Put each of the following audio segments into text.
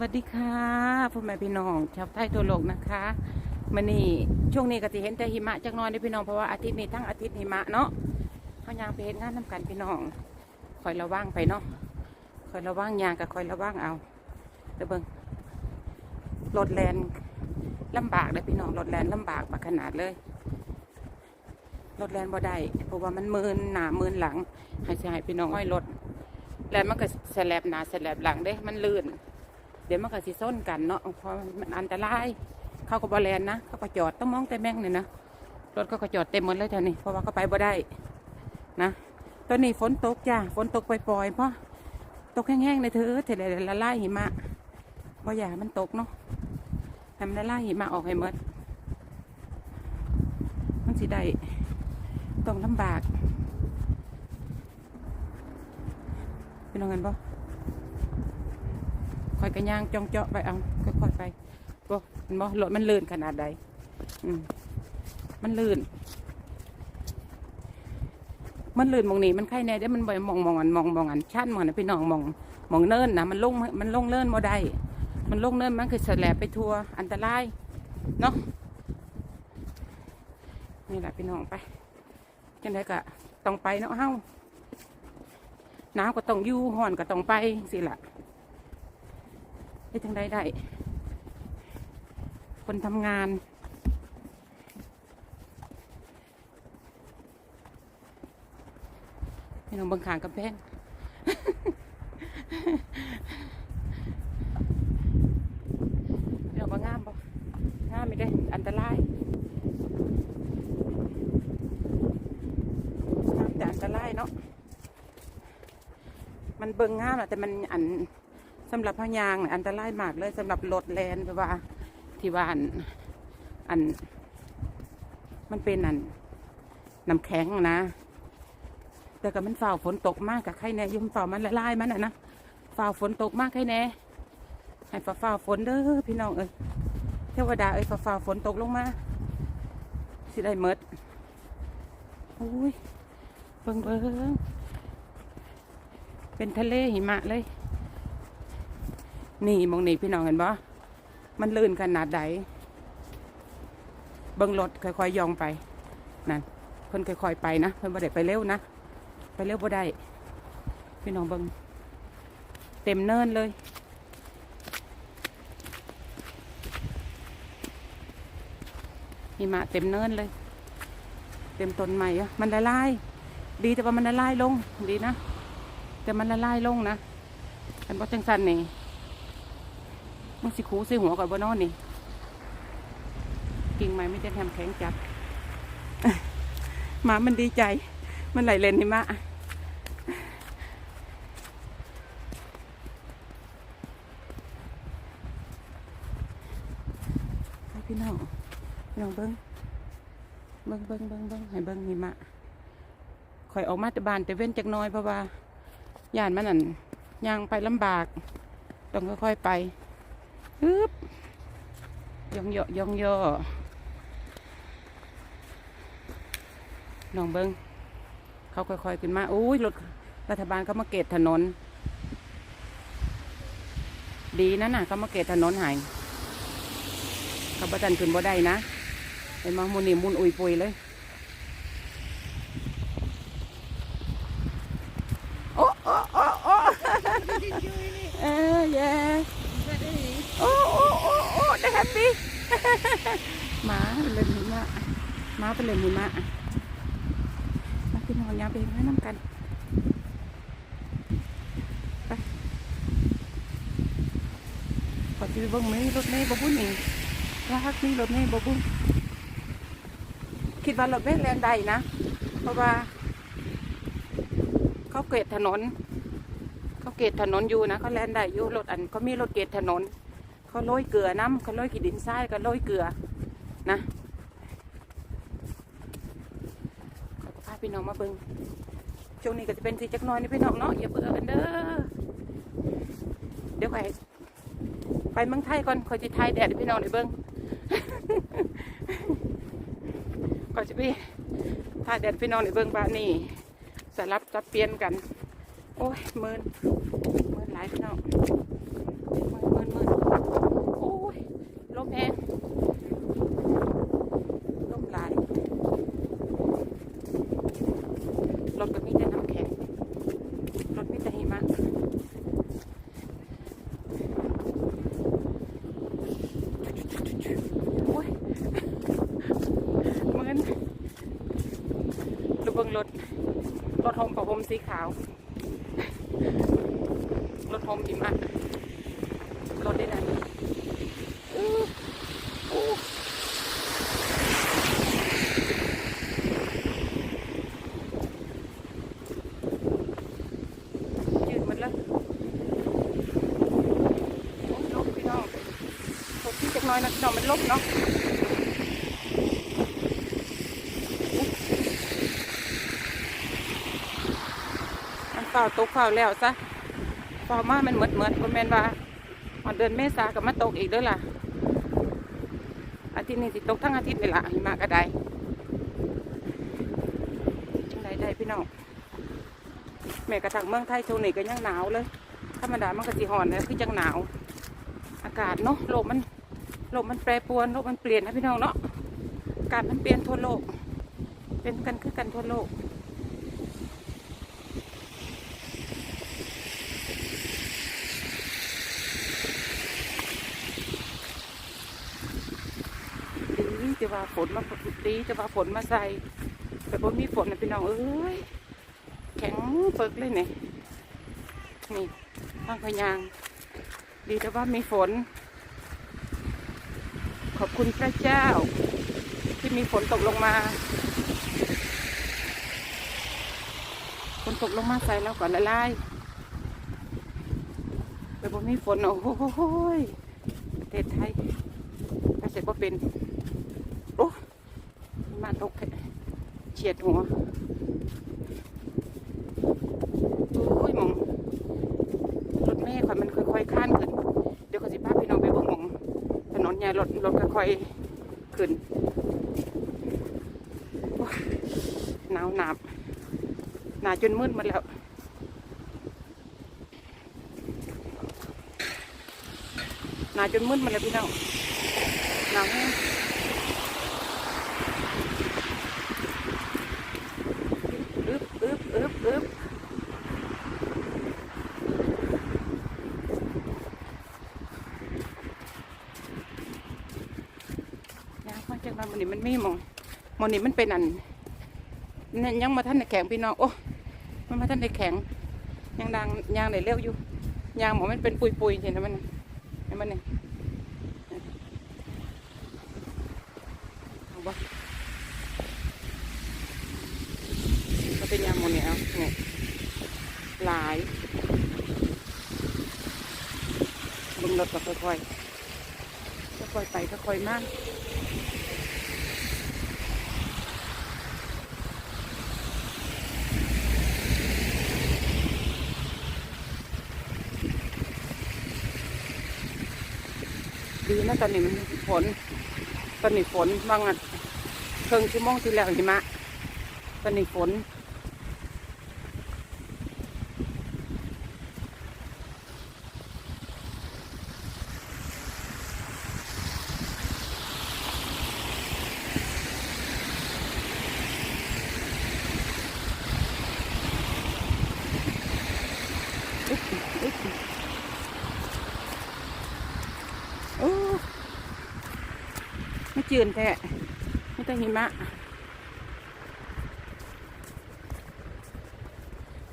วัสดีค่ะพ่อแม่พี่น้องชาวไทยทั่วโลกนะคะมันนี่ช่วงนี้ก็จะเห็นแต่หิมะจักน้อยเด้พี่น้องเพราะว่าอาทิตย์นี้ทั้งอาทิตย์หิมะเนาะเขายางไปเห็นงานน้ำกันพี่น้องคอยระวังไปเนาะคอยระวังยางกับคอยระวังเอาเดี๋ยวเบิ่งรถแลนลำบากเลยพี่น้องรถแลนลำบากปากขนาดเลยรถแลนบ่ได้เพราะว่ามันมืนหนามืนหลังห้สิให้พี่น้องอ้อยรถแล้วมันก็สแลบหนาสแลบหลังเด้ มันลื่น เดี๋ยวมันก็สิส้นกันเนาะเพราะมันอันตราย เขาก็บอแลนนะ เขาก็จอดต้องมองแต่แม่งเนี่ยนะ รถเขาก็จอดเต็มหมดเลยท่านี่เพราะว่าเขาไปบ่ได้นะ ตอนนี้ฝนตกจ้า ฝนตกปล่อยๆเพราะตกแห้งๆเลยเธอเสร็จแล้วละลายหิมะบ่อย่ามันตกเนาะให้มันละลายหิมะออกให้หมดมันสิได้ต้องลำบากพี่น้องกันปะ คอยกระย่างจ้องเจาะไปเอาค่อยๆไปปะเห็นปะรถมันลื่นขนาดใดอืมมันลื่น มันลื่นมองนี้มันไข่แน่เดี๋ยวมันบ่มองมองอันมองมองอันชันมองอันพี่น้องมองมองเนินนะมันลงมันลงเนินบ่ได้มันลงเนินมันคือแสลบไปทัวอันตรายเนาะนี่แหละพี่น้องไปจังไดก็ต้องไปเนาะเฮานาวก็ต้องอยู่ห่อนก็ต้องไปสิละ ได้ทั้งใดได้ คนทำงานให้น้องบังขางกับแพงเราบางงามปะงามไม่ได้อันตรายงามแต่อันตรายเนาะ มันเบิ่งงามแหละแต่มันอัน สำหรับพยางอันตรายมากเลยสำหรับรถแลนแบบว่าที่ว่าอันอัน มันเป็นอันน้ำแข็งนะ แต่ก็มันฝ่าฝนตกมากกับใครแน่ยมฝ่ามันละลายมันอะนะฝ่าฝนตกมากใครแน่ให้ฝ่าฝ่าฝนเด้อพี่น้องเอ้ยเทวดาเอ้ยฝ่าฝ่าฝนตกลงมาสิได้เมดอุ้ยเบิ่งเบิ่งเป็นทะเลหิมะเลย นี่มองนี่พี่น้องเห็นบ่มันลื่นขนาดใดเบิ้งรถค่อยๆย่องไปนั่นเพิ่นค่อยๆไปนะเพิ่นบ่ได้ไปเร็วนะไปเร็วบ่ได้พี่น้องเบิ้งเต็มเนินเลยหิมะเต็มเนินเลย เต็มต้นไม้อะมันละลายดีแต่ว่ามันละลายลงดีนะ แต่มันละลายลงนะอันบอจังสันนี่ มันสิคูใส่หัวก่อนบ่นอนนี่กิ่งไม้ไม่ได้แทมแข็งจัดหมามันดีใจ มันไหลเลนหิมะพี่น้องพี่น้องเบิ้งเบิ้งเบิ้งเบิ้งเบิ้งให้เบิ้งหิมะข่อยออกมาแต่บ้านแต่เว้นจักน้อยเพราะว่าย่านมันนั่นย่างไปลำบาก ต้องค่อยๆไป ฮึบยองเยอะยองเยอะน้องเบิงเขาค่อยๆขึ้นมาอุ้ยรถรัฐบาลเขามาเกตถนน ดีนะน่ะเขามาเกตถนนหายเขาบัตันขึ้นบ่ได้นะเห็นมามุนนี่มุนอุยปุยเลยโอ้โอ้โอ้โอ้เออ yes โอ้โอ้โอ้โอ้ได้ แฮปปี้หมาเป็นเล่นหิมะหมาเป็นเล่นหิมะมาพี่น้องยามไปให้น้ำกันไปขอจีบเบิ้งไหมรถเมย์บบุ้นนี่รักนี่รถเมย์บบุ้นคิดว่ารถเมย์แลนได้นะ เพราะว่า เขาเกตถนน เขาเกตถนนอยู่นะเขาแล่นได้อยู่รถอันเขามีรถเกตถนน เขาโรยเกลือน้ำเขาโรยขีดินทรายก็โรยเกลือนะพาพี่น้องมาเบิงช่วงนี้ก็จะเป็นสีจักน้อยนี่พี่น้องเนาะอย่าเบื่อกันเด้อเดี๋ยวไปไปเมืองไทยก่อนคอยจะไทยแดดพี่น้องได้เบิงก่อนจะไปถ่ายแดดพี่น้องได้เบิ้งบ้านนี่สลับสับเปลี่ยนกัน โอ้ยมินมินหลายพี่น้องเมินเมิน มืดมืดโอ้ยล มแห้งลมหลายรถก็มีแต่น้ำแข็งรถมีแต่หิมะโอ้ยเหมือนดูเบิ่งรถ รถโฮมกับโฮมสีขาว รถโฮมหิมะรถได้ไหนอู้อู้ยืดหมันแล้วโอ้ยลบพี่น้องตกที่จักหน้ อยนะพี่น้องมันลบเนาะมันฝ้าตกฝ้าแล้วซะฝ้ามามันเหมือนเหมือนคนแมนว่าวันเดือนเมษากับมาตกอีกด้วยล่ะ อาทิตย์นี้สิตกทั้งอาทิตย์นี่ล่ะหิมะก็ได้ได้ได้พี่น้องแม่กระทั่งเมืองไทยช่วงนี้ก็ยังหนาวเลย ธรรมดามันก็สิหอนนะคือจังหนาว อากาศเนาะลกมัน ลกมันแปรปรวนโลกมันเปลี่ยนนะพี่น้องเนาะอากาศมันเปลี่ยนทั่วโลก เป็นกันคือกันทั่วโลกดีจะว่าฝนมาดีจะว่าฝนมาใส่แต่บนมีฝนนะพี่น้องเอ้ยแข็งเปิกเลยเนี่ยนี่ทางพยาง ดีแต่ว่ามีฝน ขอบคุณพระเจ้า ที่มีฝนตกลงมาฝนตกลงมาใส่แล้วก่อนละลายแต่บนมีฝนโอ้โหประเทศไทยถ้าเสร็จว่าเป็นโอ้มาตกเฉียดหัว โอ้ยหมอง รถเมฆข่อยมันค่อยๆข้านขึ้น เดี๋ยวขอยสิพาพี่น้องไปเบิ่งหมอง ถนนใหญ่รถรถค่อยๆขึ้นหนาวหนาบหนาจนมืดหมาแล้วหนาจนมืดหมาแล้วพี่น้องหนาวแห้งอึบอึบอึบอึบ ยากมากจังเลยมันนี่มันไม่มองมองนี่มันเป็นอันนั่นยังมาท่านในแข็งพี่น้องโอ้มันมาท่านในแข็งยังดังยางไหนเร็วอยู่ยางหมอมันเป็นปุยปุยๆเห็นไหมมันเห็นมันเนี่ยเอาบ่ก็เป็นยางโมเนียเอาเนี่ยหลายเบึงรถก็ค่อยๆค่อยๆไปค่อยๆมาก ดีนะตอนนี้มันฝน ตอนนี้ฝนบางอะเพิ่งชั่วโมงที่แล้วหิมะ ตอนนี้ฝน อุ๊ยอุ๊ยโอ้ จืนแท้ไม่ต้องหิมะ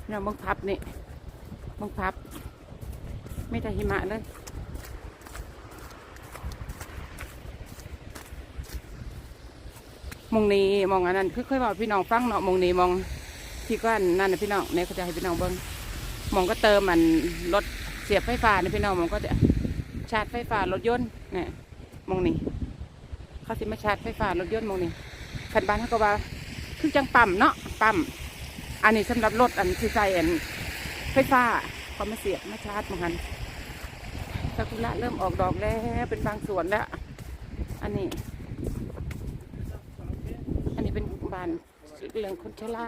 เราบังพับนี่บังพับ ไม่ได้หิมะเลยมองนี้มองอันนั้นคือเคยบอกพี่น้องฟังเนาะมองนี้มองที่ก็อันนั่นนะพี่น้องเนี่ยเขาจะให้พี่น้องเบิ้งมองก็เติมมันรถเสียบไฟฟ้านะพี่น้องมองก็จะชาร์จไฟฟ้ารถยนต์เนี่ยมองนี้ เขาสิมาชาร์จไฟฟ้ารถยนต์หมองนี่คันบ้านเขาก็ว่า คือจังปั๊มเนาะปั๊มอันนี้สำหรับรถอันที่ใส่อันไฟฟ้าเขามาเสียบมาชาร์จเหมือนกันซากุระเริ่มออกดอกแล้ว เป็นบางส่วนแล้ว อันนี้ อันนี้เป็นบานเรื่องคนชรา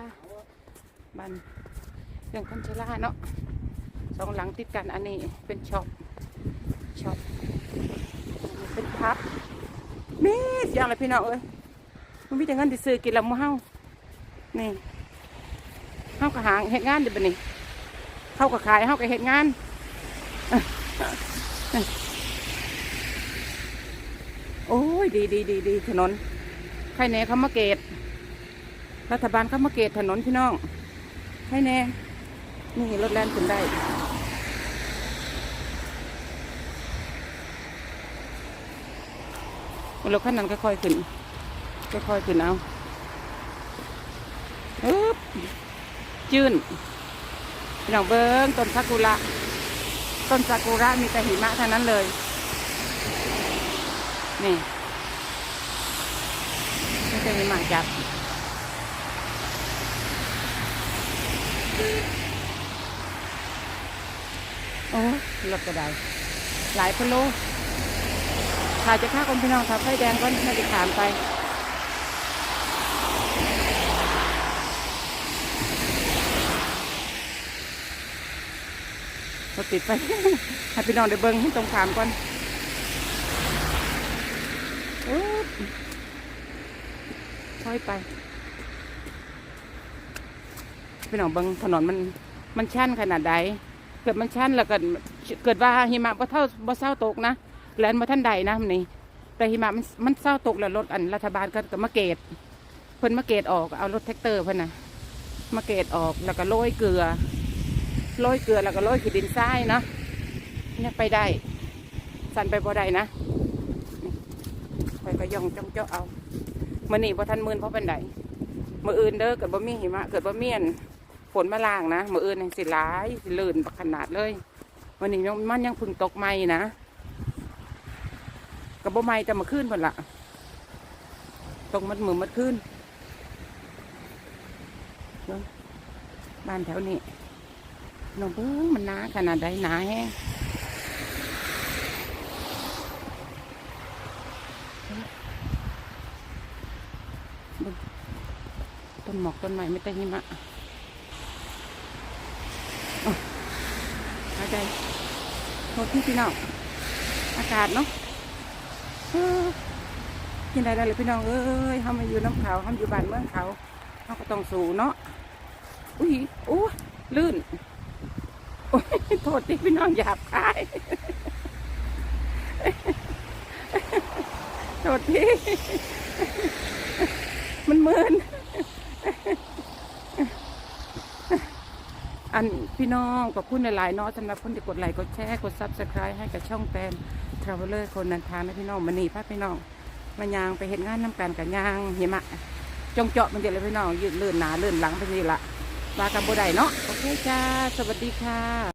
บานเรื่องคนชราเนาะสองหลังติดกันอันนี้เป็นช็อปช็อปเป็นพับ มีเสียงอะไรพี่น้องเอ้ยมันมีแต่เงินที่ซื้อกินล้วมื้อเฮานี่เฮาก็หางเฮ็ดงานอยู่บัดนี้เฮาก็ขายเฮาก็เฮ็ดงานโอ้ยดีดีดีดีถนนใครแน่เขามาเกตรัฐบาลเขามาเกตถนนพี่น้องใครแน่นี่รถแล่นขึ้นได้ รถคันนั้นค่อยๆขึ้นค่อยๆขึ้นเอาอึ๊บจืนพี่น้องเบิ้งต้นซากุระ ต้นซากุระมีแต่หิมะเทั้งนั้นเลย นี่ไม่ใช่หิมะจับโอ้รถกระไดหลายพะโล ถ่ายจะฆ่าคนพี่น้องทับไฟแดงก็น่าจะขามไปรถติดไป ให้พี่น้องได้เบิ้งให้ตรงขามก่อนอุ๊บค่อยไป พี่น้องเบิ้งถนนมันมันชันขนาดใด เกิดมันชันแล้วก็เกิดว่าหิมะบ่เท่าบ่เศร้าตกนะ แลนบ่ท่านใดนะมันนี่แต่หิมะมันมันเศร้าตกแล้วรถอันรัฐบาลก็ก็มาเกตเพิ่นมาเกตออกเอารถแท็กเตอร์เพิ่นน่ะมาเกตออกแล้วก็โรยเกลือโรยเกลือแล้วก็โรยขีดินทรายเนาะเนี่ยไปได้ สั่นไปบ่ได้นะไปก็ย่องจ้องเจ้าเอามื่อนี้บ่ทันมื่นเพราะเป็นไดมื่ออื่นเด้อเกิดบ่มีหิมะเกิดบ่เมียนฝนมาล่างนะมืออื่นสิหลายสิลื่นขนาดเลยวันนี้มันยังพึ่งตกไม่นะ กับบ่ไม่จะมาขึ้นพนละตกมัดมือมัดขึ้นบ้านแถวนี้น้องเบิ้งมันหนาขนาดใดหนาแห้งต้นหมอกต้นไม้ไม่ได้หิมะหายใจโทษที่พี่น้องอากาศเนาะ เออกินได้แล้วเลยพี่น้องเอ้ยเขามาอยู่น้ำเขาเขาอยู่บ้านเมืองเขาเขาก็ต้องสู้เนาะอุ้ยโอ้ลื่นโอ้ยโทษที่พี่น้องหยาบคายโทษที่มันมืนอันพี่น้องขอบคุณหลายๆเนาะสำหรับคนที่กดไลค์กดแชร์กดซับสไครต์ให้กับช่องแฟน ทราเวลเลอร์คนนันทางนะพี่น้องมันนี่พาพี่น้องมายางไปเห็นงานน้ำกันกับยางเหิมะจงเจาะมันเดี๋ยวเลยพี่น้องยืดเลื่อนหนาเลื่อนหลังไปนี่ละวากันบ่ไดเนาะโอเคจ้าสวัสดีค่ะ